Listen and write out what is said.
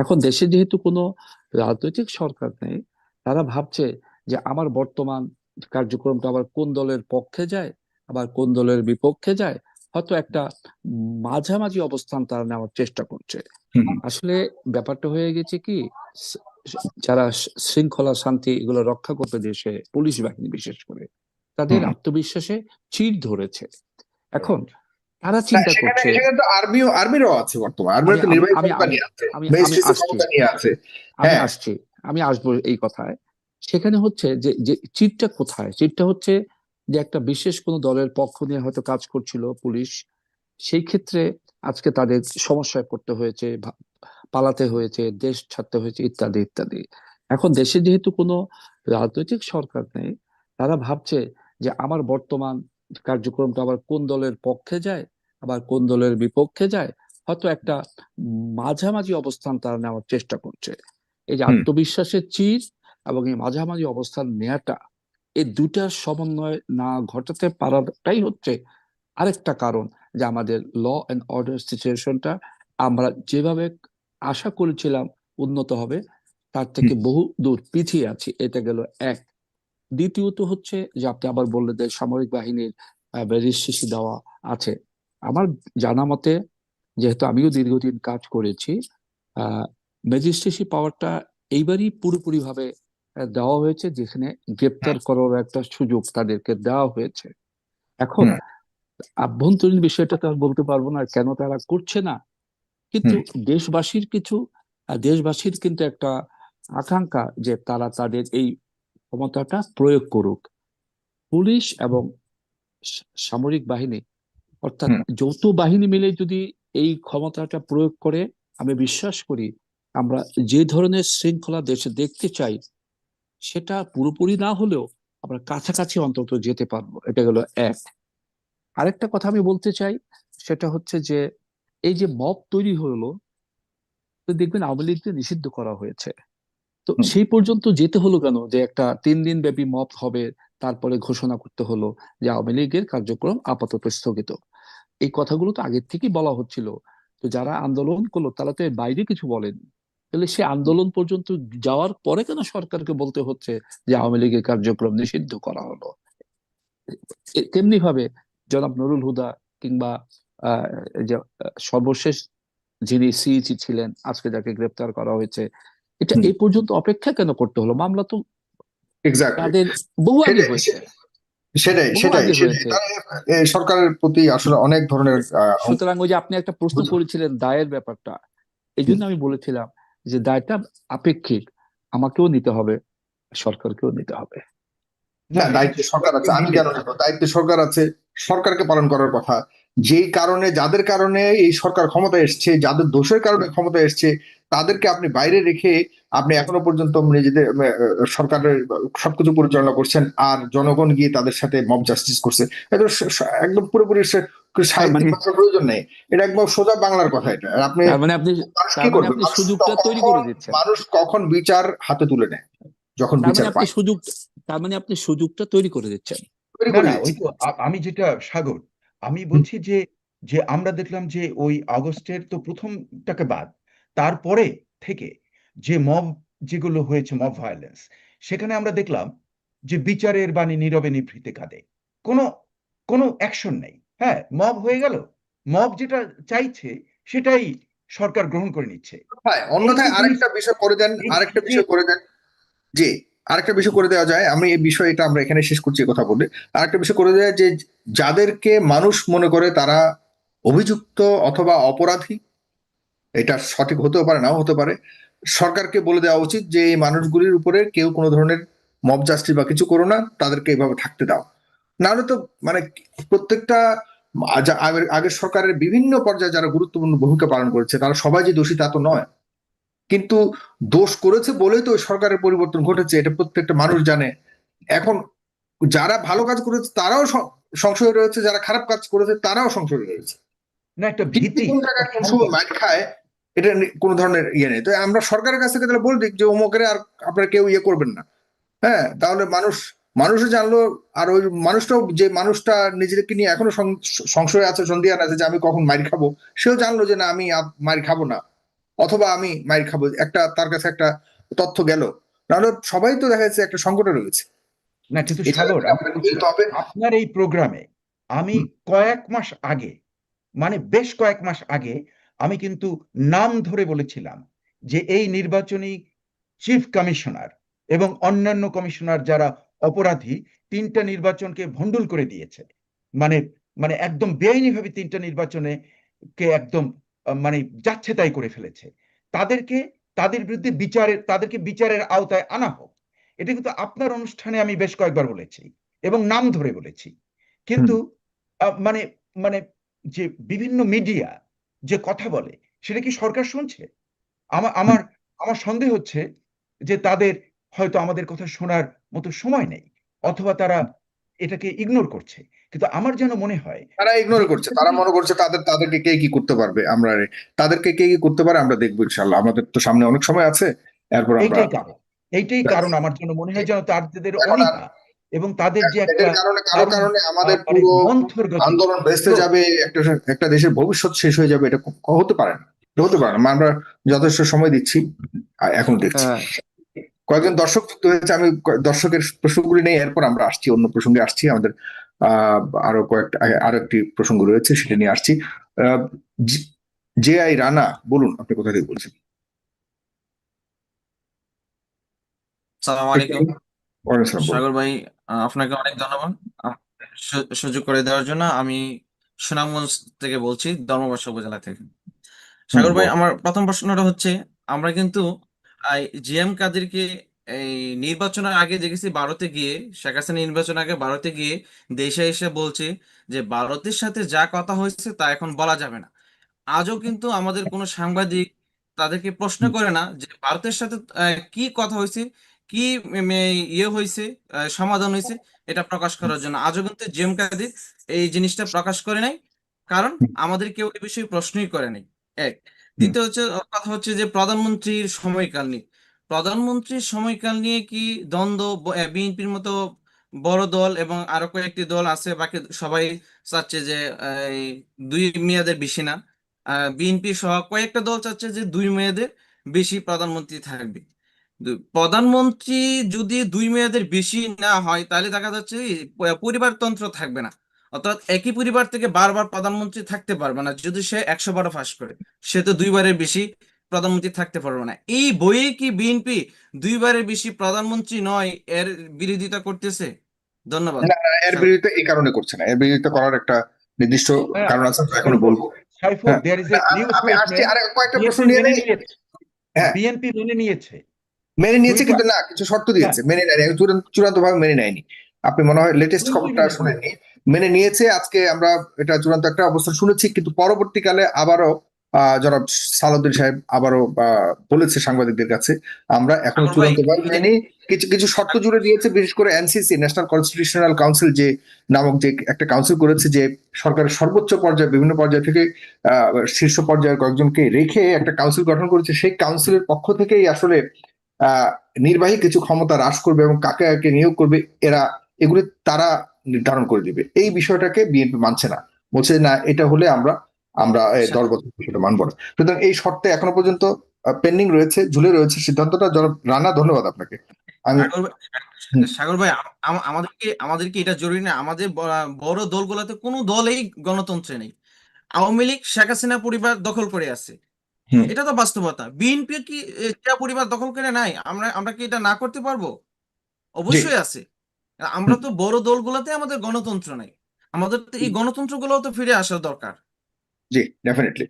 এখন দেশে যেহেতু কোনো রাজনৈতিক সরকার নেই তারা ভাবছে যে আমার বর্তমান কার্যক্রমটা আবার কোন দলের পক্ষে যায় আবার কোন দলের বিপক্ষে যায় হয়তো একটা মাঝামাঝি অবস্থান তারা নেওয়ার চেষ্টা করছে। আসলে ব্যাপারটা হয়ে গেছে কি যারা শৃঙ্খলা শান্তি এগুলো রক্ষা করতে দেশে পুলিশ বাহিনী বিশেষ করে তাদের আত্মবিশ্বাসে চির ধরেছে। এখন তারা চিন্তা করছে। সেখানে তো আর্মিও আর্মিরও আছে বর্তমান। আর্মির তো আমি- নির্বাহী আমি- ক্ষমতা আমি- নিয়ে আছে। আমি- আমি আসছি। আছে। আমি হ্যাঁ। আসছি। আমি আসব এই কথায়। সেখানে হচ্ছে যে যে চিটটা কোথায়? চিটটা হচ্ছে যে একটা বিশেষ কোনো দলের পক্ষ নিয়ে হয়তো কাজ করছিল পুলিশ। সেই ক্ষেত্রে আজকে তাদের সমস্যায় পড়তে হয়েছে পালাতে হয়েছে দেশ ছাড়তে হয়েছে ইত্যাদি ইত্যাদি। এখন দেশে যেহেতু কোনো রাজনৈতিক সরকার নেই তারা ভাবছে যে আমার বর্তমান কার্যক্রমটা আবার কোন দলের পক্ষে যায় আবার কোন দলের বিপক্ষে যায় হয়তো একটা মাঝামাঝি অবস্থান তারা নেওয়ার চেষ্টা করছে। এই যে আত্মবিশ্বাসের চির এবং এই মাঝামাঝি অবস্থান নেওয়াটা এই দুটার সমন্বয় না ঘটাতে পারাটাই হচ্ছে আরেকটা কারণ যে আমাদের ল অ্যান্ড অর্ডার সিচুয়েশনটা আমরা যেভাবে আশা করেছিলাম উন্নত হবে তার থেকে বহু দূর পিছিয়ে আছি। এটা গেল এক। দ্বিতীয়ত হচ্ছে যে আপনি আবার বললেন যে সামরিক বাহিনীর রেজিস্ট্রেশন দেওয়া আছে। আমার জানা মতে যেহেতু আমিও দীর্ঘদিন কাজ করেছি ম্যাজিস্ট্রেসি পাওয়ারটা এইবারই পুরোপুরি ভাবে দেওয়া হয়েছে যেখানে গ্রেপ্তার করার একটা সুযোগ তাদেরকে দেওয়া হয়েছে। এখন আভ্যন্তরীণ বিষয়টা তো আর বলতে পারব না কেন তারা করছে না। কিন্তু দেশবাসীর কিছু দেশবাসীর কিন্তু একটা আকাঙ্ক্ষা যে তারা তাদের এই ক্ষমতাটা প্রয়োগ করুক। পুলিশ এবং সামরিক বাহিনী অর্থাৎ। যৌথ বাহিনী মিলে যদি এই ক্ষমতাটা প্রয়োগ করে আমি বিশ্বাস করি আমরা যে ধরনের শৃঙ্খলা দেশে দেখতে চাই সেটা পুরোপুরি না হলেও আমরা কাছাকাছি অন্তত যেতে পারব। এটা গেল এক। আরেকটা কথা আমি বলতে চাই সেটা হচ্ছে যে এই যে মব তৈরি হলো তো দেখবেন আওয়ামী লীগকে নিষিদ্ধ করা হয়েছে। তো সেই পর্যন্ত যেতে হলো কেন? যে একটা তিন দিন ব্যাপী মব হবে তারপরে ঘোষণা করতে হলো যে আওয়ামী লীগের কার্যক্রম আপাতত স্থগিত। এই কথাগুলো তো আগের থেকেই বলা হচ্ছিল। তো যারা আন্দোলন করল তারা তো বাইরে কিছু বলেনি। তাহলে সে আন্দোলন পর্যন্ত যাওয়ার পরে কেন সরকারকে বলতে হচ্ছে যে আওয়ামী লীগের কার্যক্রম নিষিদ্ধ করা হলো? তেমনি ভাবে জনাব নুরুল হুদা কিংবা আহ, যে সর্বশেষ যিনি সিইসি ছিলেন আজকে যাকে গ্রেপ্তার করা হয়েছে এটা এই পর্যন্ত অপেক্ষা কেন করতে হলো? মামলা তো তাদের বহু আগে হয়েছে। সেটাই সেটাই সরকারের প্রতি আসলে অনেক ধরনের সুতরাং ওই যে আপনি একটা প্রশ্ন করেছিলেন দায়ের ব্যাপারটা। এই জন্য আমি বলেছিলাম যে দায়টা আপেক্ষিক। আমাকেও নিতে হবে সরকারকেও নিতে হবে। না দায়িত্ব সরকার আছে। আমি কেন নেব? দায়িত্ব সরকার আছে। সরকারকে পালন করার কথা। যেই কারণে যাদের কারণে এই সরকার ক্ষমতা এসছে যাদের দোষের কারণে ক্ষমতা এসছে তাদেরকে আপনি বাইরে রেখে আপনি এখনও পর্যন্ত নিজেদের সরকারের সবকিছু পরিচালনা করছেন আর জনগণ গিয়ে তাদের সাথে মব জাস্টিস করছে। একদম পুরোপুরি মানে- প্রয়োজন নেই। এটা একদম সোজা বাংলার কথা এটা। আপনি মানে মানে মানুষ সুযোগটা তৈরি করে দিচ্ছেন। মানুষ কখন বিচার হাতে তুলে নেয়? যখন বিচার আপনি সুযোগ তার মানে আপনি সুযোগটা তৈরি করে দিচ্ছেন। আমি যেটা সাগর আমি বলছি যে যে আমরা দেখলাম যে ওই আগস্টের তো প্রথমটাকে বাদ। তারপরে থেকে যে মব যেগুলো হয়েছে মব ভায়োলেন্স সেখানে আমরা দেখলাম যে বিচারের বাণী নীরবে নিভৃতে কাঁদে। কোনো কোনো অ্যাকশন নেই। হ্যাঁ মব হয়ে গেল। মব যেটা চাইছে সেটাই সরকার গ্রহণ করে নিচ্ছে। হ্যাঁ অন্যথায় আরেকটা বিষয় করে দেন আরেকটা বিষয় করে দেন। জি আরেকটা বিষয় করে দেওয়া যায়। আমি এই বিষয়টা আমরা এখানে শেষ করছি কথা বলে। আরেকটা বিষয় করে দেওয়া যে যাদেরকে মানুষ মনে করে তারা অভিযুক্ত অথবা অপরাধী এটা সঠিক হতেও পারে নাও হতে পারে। সরকারকে বলে দেওয়া উচিত যে এই মানুষগুলির উপরে কেউ কোনো ধরনের মব জাস্টিস বা কিছু করো না তাদেরকে এইভাবে থাকতে দাও। নাহলে তো মানে প্রত্যেকটা আগের- সরকারের বিভিন্ন পর্যায়ে যারা গুরুত্বপূর্ণ ভূমিকা পালন করেছে তারা সবাই যে দোষী তা তো নয়। কিন্তু দোষ করেছে বলেই তো ওই সরকারের পরিবর্তন ঘটেছে এটা প্রত্যেকটা মানুষ জানে। এখন যারা ভালো কাজ করেছে তারাও সংশয় রয়েছে যারা খারাপ কাজ করেছে তারাও সংশয় রয়েছে। না একটা ভীতি। কোন জায়গায় কোন সময় মাইর খায় এটা কোনো ধরনের ইয়ে নেই। তো আমরা সরকারের কাছ থেকে তাহলে বলে দিক যে অমুকের আর আপনারা কেউ ইয়ে করবেন না। হ্যাঁ তাহলে মানুষ মানুষও জানলো আর ওই মানুষটাও যে মানুষটা নিজেকে নিয়ে এখনও সংশয়ে আছে সন্ধিয়ান আছে যে আমি কখন মাইর খাব সেও জানলো যে না আমি মাইর খাব না। অথবা আমি মাইর খাব। একটা তার কাছে একটা তথ্য গেল। নাহলে সবাই তো দেখা যাচ্ছে একটা সংকটে রয়েছে। না কিন্তু সাগর আপনার এই প্রোগ্রামে আমি কয়েক মাস আগে মানে বেশ কয়েক মাস আগে আমি কিন্তু নাম ধরে বলেছিলাম যে এই নির্বাচনী চিফ কমিশনার এবং অন্যান্য কমিশনার যারা অপরাধী তিনটা নির্বাচনকে ভণ্ডুল করে দিয়েছে। মানে মানে একদম বেআইনিভাবে তিনটা নির্বাচনে কে একদম মানে যাচ্ছে তাই করে ফেলেছে। তাদেরকে তাদের বিরুদ্ধে বিচারের তাদেরকে বিচারের আওতায় আনা হোক। এটা কিন্তু আপনার অনুষ্ঠানে আমি বেশ কয়েকবার বলেছি এবং নাম ধরে বলেছি। কিন্তু মানে মানে যে বিভিন্ন মিডিয়া যে কথা বলে সেটা কি সরকার শুনছে? আমার আমার আমার সন্দেহ হচ্ছে যে তাদের হয়তো আমাদের কথা শোনার মতো সময় নেই অথবা তারা এটাকে ইগনোর করছে। কিন্তু আমার যেন মনে হয় তারা ইগনোর করছে তারা মনে করছে তাদের তাদেরকে কে কি করতে পারবে? আমরা তাদেরকে কে কি করতে পারে আমরা দেখব ইনশাল্লাহ আমাদের তো সামনে অনেক সময় আছে এরপর এইটাই কারণ এইটাই কারণ আমার জন্য মনে হয় যেন তাদের অনীহা। এবং তাদের যে একটা কারণে কারও কারণে আমাদের পুরো আন্দোলন ভেস্তে যাবে একটা একটা দেশের ভবিষ্যৎ শেষ হয়ে যাবে এটা হতে পারে না। হতে পারে না। আমরা যথেষ্ট সময় দিচ্ছি আর এখন দেখছি। হ্যাঁ। কয়েকজন দর্শক যুক্ত হয়েছে আমি দর্শকের প্রসঙ্গগুলি নেই এরপর আমরা আসছি অন্য প্রসঙ্গে আসছি। আমাদের আহ আরও কয়েকটা আরও একটি প্রসঙ্গ রয়েছে সেটা নিয়ে আসছি। আহ, জি- জে আই রানা বলুন আপনি কোথা থেকে বলছেন? সালাম আলাইকুম। ওয়ালাইকুম আসসালাম, বলুন। সাগর ভাই আহ, আপনাকে অনেক ধন্যবাদ। সু- সুযোগ করে দেওয়ার জন্য আমি সুনামগঞ্জ থেকে বলছি ধর্মবর্ষ উপজেলা থেকে। সাগর ভাই বল। আমার প্রথম প্রশ্নটা হচ্ছে আমরা কিন্তু জি এম কাদেরকে এই নির্বাচনের আগে দেখেছি ভারতে গিয়ে শেখ হাসিনা নির্বাচন আগে ভারতে গিয়ে দেশে এসে বলছে যে ভারতের সাথে যা কথা হয়েছে তা এখন বলা যাবে না। আজও কিন্তু আমাদের কোনো সাংবাদিক তাদেরকে প্রশ্ন করে না যে ভারতের সাথে আহ, কি কথা হয়েছে? কি ইয়ে হয়েছে সমাধান হয়েছে এটা প্রকাশ করার জন্য। আজও কিন্তু জেম কাদের এই জিনিসটা প্রকাশ করে নাই, কারণ আমাদের কেউ এই বিষয়ে প্রশ্নই করে নাই। এক। দ্বিতীয় হচ্ছে কথা হচ্ছে যে প্রধানমন্ত্রীর সময়কাল নিয়ে। প্রধানমন্ত্রীর সময়কাল নিয়ে কি দ্বন্দ্ব বিএনপির মতো বড় দল এবং আরও কয়েকটি দল আছে, বাকি সবাই চাচ্ছে যে দুই মেয়াদের বেশি না। বিএনপি সহ কয়েকটা দল চাচ্ছে যে দুই মেয়াদের বেশি প্রধানমন্ত্রী থাকবে। প্রধানমন্ত্রী যদি দুই মেয়াদের বেশি না হয় তাহলে দেখা যাচ্ছে পরিবারতন্ত্র থাকবে না। অর্থাৎ একই পরিবার থেকে বারবার প্রধানমন্ত্রী থাকতে পারবে না যদি সে একশো বারো ফাঁস করে। সে তো দুইবারের বেশি প্রধানমন্ত্রী থাকতে পারবে না। এই বইয়ে কি বিএনপি দুইবারের বেশি প্রধানমন্ত্রী নয় এর বিরোধিতা করতেছে? ধন্যবাদ। না, না, এর বিরোধিতা এই কারণে করছে না। এর বিরোধিতা করার একটা নির্দিষ্ট হ্যাঁ, কারণ আছে এখনও বলব। সাইফুল হ্যাঁ, দেয়ার ইজ এ আমি নিউ আমি আসছি আর কয়েকটা প্রশ্ন বিএনপি নিয়ে হ্যাঁ। বিএনপি মেনে নিয়েছে। মেনে নিয়েছে কিন্তু না কিছু শর্ত দিয়েছে। মেনে নেয়নি চূড়ান্ত ভাবে মেনে নেয়নি। আপনি মনে হয় লেটেস্ট খবরটা শুনেননি। মেনে নিয়েছে আজকে আমরা এটা চূড়ান্ত একটা অবস্থান শুনেছি কিন্তু পরবর্তীকালে আবারও জনাব সালাউদ্দিন সাহেব আবারও বলেছে সাংবাদিকদের কাছে আমরা এখন চূড়ান্ত ভাবে মেনে কিছু কিছু শর্ত জুড়ে দিয়েছে বিশেষ করে এনসিসি ন্যাশনাল কনস্টিটিউশনাল কাউন্সিল যে নামক যে একটা কাউন্সিল করেছে যে সরকারের সর্বোচ্চ পর্যায়ে বিভিন্ন পর্যায় থেকে আহ, শীর্ষ পর্যায়ের কয়েকজনকে রেখে একটা কাউন্সিল গঠন করেছে সেই কাউন্সিলের পক্ষ থেকেই আসলে নির্বাহী কিছু ক্ষমতা হ্রাস করবে এবং কাকে কাকে নিয়োগ করবে এরা এগুলি তারা নির্ধারণ করে দিবে। এই বিষয়টাকে বিএনপি মানছে না। বলছে না এটা হলে আমরা আমরা আচ্ছা। দলগত বিষয়টা মানবো না। সুতরাং এই শর্তে এখনও পর্যন্ত পেন্ডিং রয়েছে ঝুলে রয়েছে। সিদ্ধান্তটা জনাব রানা ধন্যবাদ আপনাকে। আমি সাগর ভাই- আমাদেরকে আমাদেরকে এটা জরুরি না? আমাদের বড় দলগুলোতে কোনো দলেই গণতন্ত্রে নেই। আওয়ামী লীগ শেখ হাসিনা পরিবার দখল করে আছে। এটা তো বাস্তবতা। বিএনপি কি এ, পরিবার দখল করে নাই? আমরা আমরা কি এটা না করতে পারব? অবশ্যই আছে। আমরা তো বড় দলগুলোতে আমাদের গণতন্ত্র নাই। আমাদের তো এই গণতন্ত্রগুলো তো ফিরে আসা দরকার। জি ডেফিনেটলি